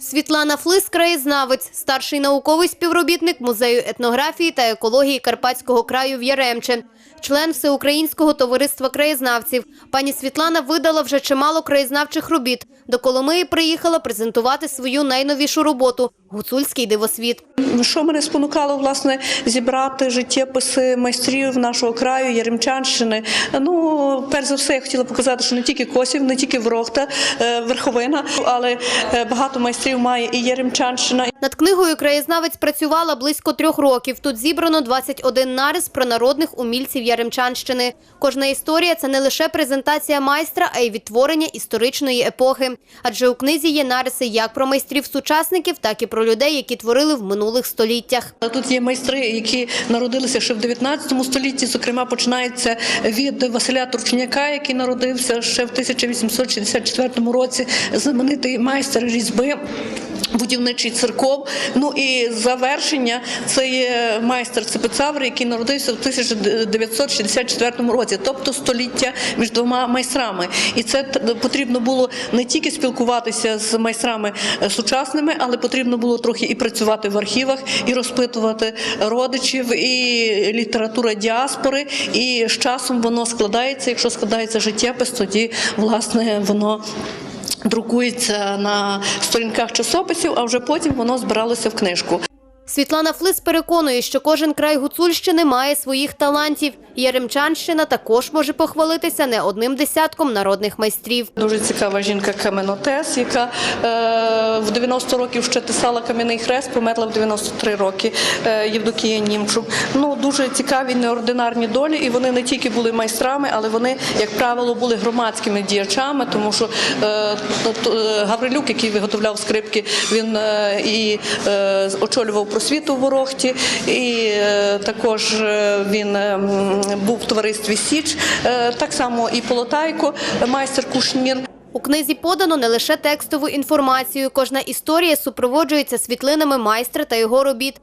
Світлана Флис – краєзнавець, старший науковий співробітник Музею етнографії та екології Карпатського краю в Яремче, член Всеукраїнського товариства краєзнавців. Пані Світлана видала вже чимало краєзнавчих робіт. До Коломиї приїхала презентувати свою найновішу роботу – «Гуцульський дивосвіт». Що мене спонукало власне зібрати життєписи майстрів нашого краю, Яремчанщини. Ну, перш за все, я хотіла показати, що не тільки Косів, не тільки Врохта, е, Верховина, але е, багато майстрів має і Яремчанщина. Над книгою краєзнавець працювала близько трьох років. Тут зібрано 21 нарис про народних умільців Яремчанщини. Кожна історія – це не лише презентація майстра, а й відтворення історичної епохи. Адже у книзі є нариси як про майстрів-сучасників, так і про людей, які творили в минулих століттях. Тут є майстри, які народилися ще в 19 столітті. Зокрема, починається від Василя Турченяка, який народився ще в 1864 році. Знаменитий майстер різьби. Будівничий церков. Ну і завершення це є майстер Цепецавр, який народився в 1964 році, тобто століття між двома майстрами. І це потрібно було не тільки спілкуватися з майстрами е, сучасними, але потрібно було трохи і працювати в архівах, і розпитувати родичів, і література діаспори. І з часом воно складається. Якщо складається життєпис, тоді власне воно. Друкується на сторінках часописів, а вже потім воно збиралося в книжку. Світлана Флис переконує, що кожен край Гуцульщини має своїх талантів. Яремчанщина також може похвалитися не одним десятком народних майстрів. Дуже цікава жінка каменотес, яка е, в 90 років ще тисала кам'яний хрест, померла в 93 роки. Е, Євдокія Німчук. Ну дуже цікаві неординарні долі, і вони не тільки були майстрами, але вони, як правило, були громадськими діячами, тому що е, е, Гаврилюк, який виготовляв скрипки, він е, і очолював просвіту в Ворохті, і також він був в товаристві Січ, так само і Полотайко, майстер Кушнір. У книзі подано не лише текстову інформацію. Кожна історія супроводжується світлинами майстра та його робіт.